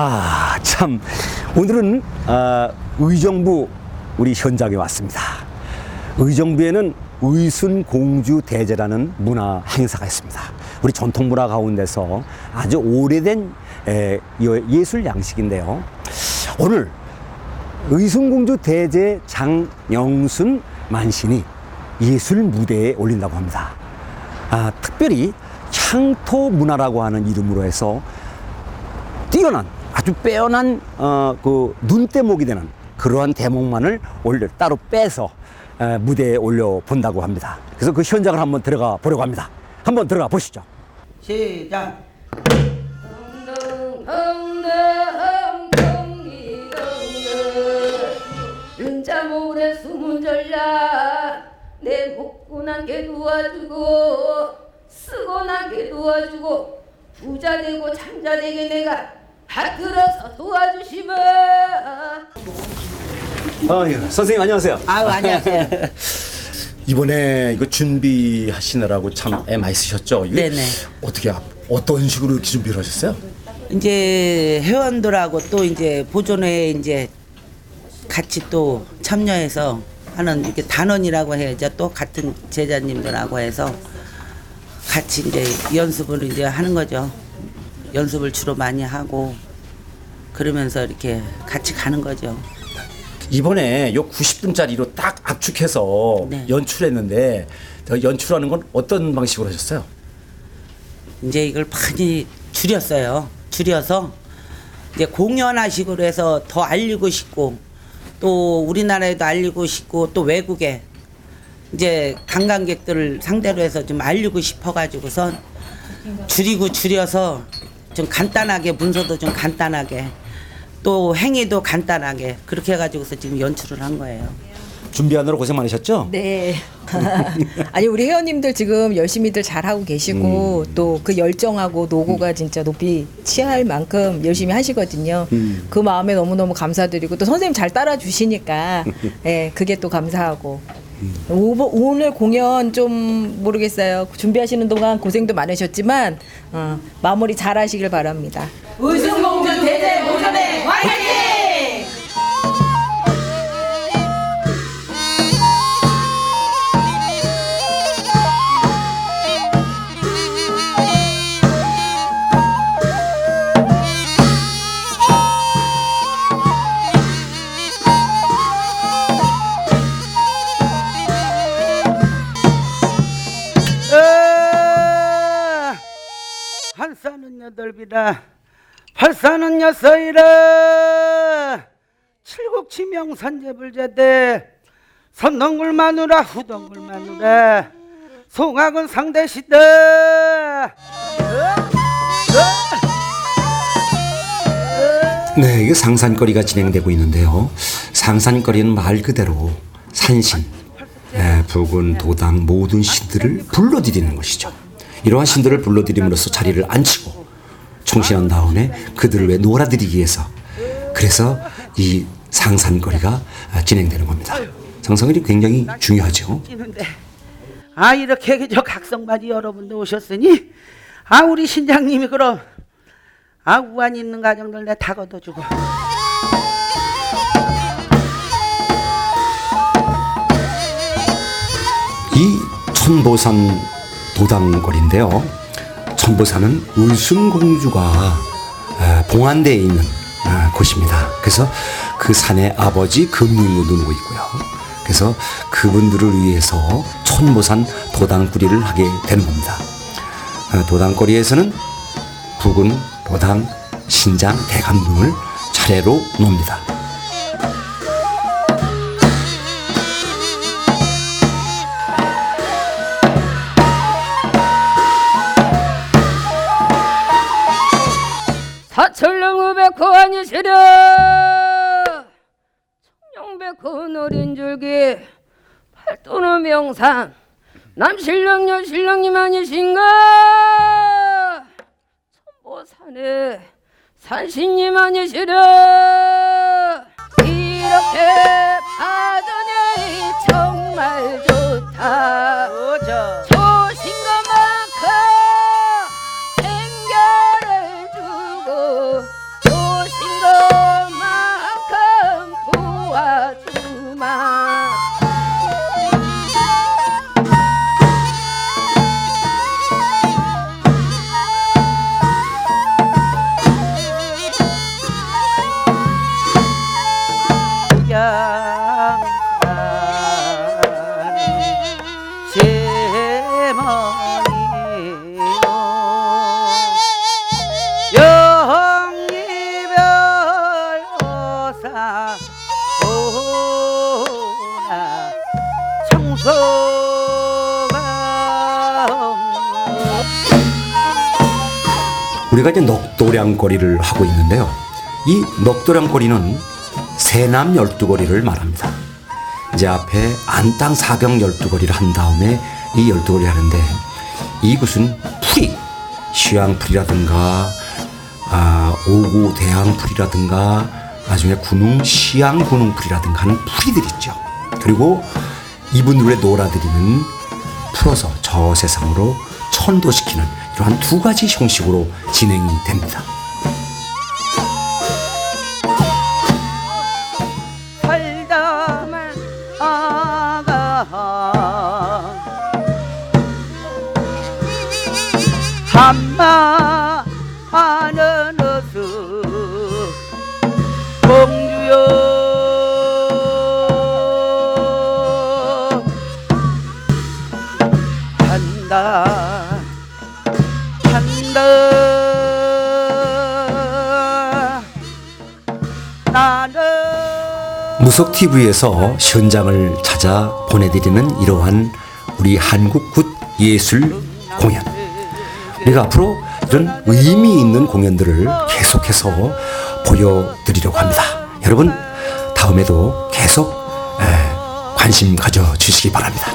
아, 참. 오늘은 아, 의정부 우리 현장에 왔습니다. 의정부에는 의순공주 대제라는 문화 행사가 있습니다. 우리 전통 문화 가운데서 아주 오래된 에, 여- 예술 양식인데요. 오늘 의순공주 대제 장영순 만신이 예술 무대에 올린다고 합니다. 아, 특별히 향토 문화라고 하는 이름으로 해서 뛰어난 아주 빼어난 어, 그 눈대목이 되는 그러한 대목만을 올려 따로 빼서 에, 무대에 올려 본다고 합니다. 그래서 그 현장을 한번 들어가 보려고 합니다. 한번 들어가 보시죠. 시작. 난게 도와주고 쓰고 난게 도와주고 부자 되고 장자 되게 내가 받 들어서 도와주시면 아, 예. 선생님 안녕하세요. 아유 안녕하세요. 이번에 이거 준비하시느라고 참 애 많이 쓰셨죠? 네네. 어떻게 어떤 식으로 이렇게 준비를 하셨어요? 이제 회원들하고 또 이제 보존회 이제 같이 또 참여해서 하는 이렇게 단원이라고 해야죠. 또 같은 제자님들하고 해서 같이 이제 연습을 이제 하는 거죠. 연습을 주로 많이 하고 그러면서 이렇게 같이 가는 거죠. 이번에 요 90분짜리로 딱 압축해서 네. 연출했는데 저 연출하는 건 어떤 방식으로 하셨어요? 이제 이걸 많이 줄였어요. 줄여서 이제 공연화식으로 해서 더 알리고 싶고 또 우리나라에도 알리고 싶고 또 외국에 이제 관광객들을 상대로 해서 좀 알리고 싶어가지고선 줄이고 줄여서 좀 간단하게 문서도 좀 간단하게 또 행위도 간단하게 그렇게 해가지고서 지금 연출을 한 거예요. 준비하느라 고생 많으셨죠? 네. 아니 우리 회원님들 지금 열심히들 잘 하고 계시고 또 그 열정하고 노고가 진짜 높이 취할 만큼 열심히 하시거든요. 그 마음에 너무 너무 감사드리고 또 선생님 잘 따라 주시니까 예, 그게 또 감사하고. 오, 오늘 공연 좀 모르겠어요. 준비하시는 동안 고생도 많으셨지만 어, 마무리 잘 하시길 바랍니다. 의승공주 대대 모전에 화이팅! 여덟비라 팔산은 여섯이라. 칠곡치 명 산재불제대. 선동굴 마누라 후동굴 마누라. 송악은 상대시다 네, 이게 상산거리가 진행되고 있는데요. 상산거리는 말 그대로 산신, 예, 부군, 도당 모든 신들을 불러들이는 것이죠. 이러한 신들을 불러들임으로써 자리를 앉히고 총신한 다음에 그들을 왜 놀아드리기 위해서 그래서 이 상산거리가 아, 진행되는 겁니다. 상산거리 굉장히 중요하죠. 아 이렇게 저 각성바지 여러분들 오셨으니 아 우리 신장님이 그럼 아 우한 있는 가정들 내다 걷어주고 이 천보산 도당거리인데요. 천보산은 울순공주가 에, 봉안대에 있는 아, 곳입니다. 그래서 그 산의 아버지 금림도 누고 있고요. 그래서 그분들을 위해서 천보산 도당구리를 하게 되는 겁니다. 아, 도당거리에서는 부군, 도당, 신장, 대감 등을 차례로 놉니다. 사철렁우백호 아니시려 청룡백호 노린 줄기 팔도는 명산 남신령 여신령님 아니신가? 천보산에 산신님 아니시려 이렇게 받으니 정말 좋 우리가 이제 넋도량거리를 하고 있는데요. 이 넋도량거리는 세남 열두거리를 말합니다. 이제 앞에 안땅 사경 열두 거리를 한 다음에 이 열두 거리 하는데 이곳은 풀이 시황풀이라든가 아, 오고 대항풀이라든가 나중에 군웅 시양 군웅풀이라든가 하는 풀이들 있죠. 그리고 이분들의 놀아드리는 풀어서 저 세상으로 천도시키는 이러한 두 가지 형식으로 진행이 됩니다. 한마 하는 어스 공주여 한다 한다 나는 무속 TV에서 현장을 찾아 보내드리는 이러한 우리 한국 굿 예술 공연. 우리가 앞으로 이런 의미 있는 공연들을 계속해서 보여드리려고 합니다. 여러분 다음에도 계속 에, 관심 가져 주시기 바랍니다.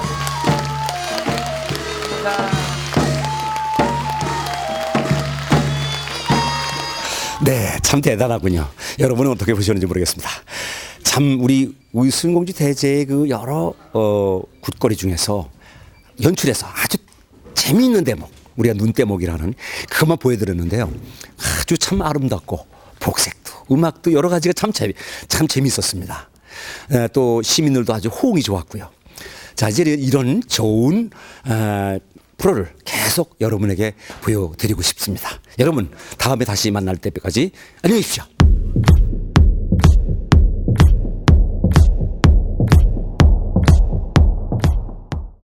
네, 참 대단하군요. 여러분은 어떻게 보셨는지 모르겠습니다. 참 우리 우순공주 대제의 그 여러 어, 굿거리 중에서 연출해서 아주 재미있는 대목, 우리가 눈대목이라는 그것만 보여드렸는데요. 아주 참 아름답고 복색도 음악도 여러 가지가 참 재미 참 재미있었습니다. 에, 또 시민들도 아주 호응이 좋았고요. 자 이제 이런 좋은 어, 프로를 계속 여러분에게 보여드리고 싶습니다. 여러분 다음에 다시 만날 때까지 안녕히 계십시오.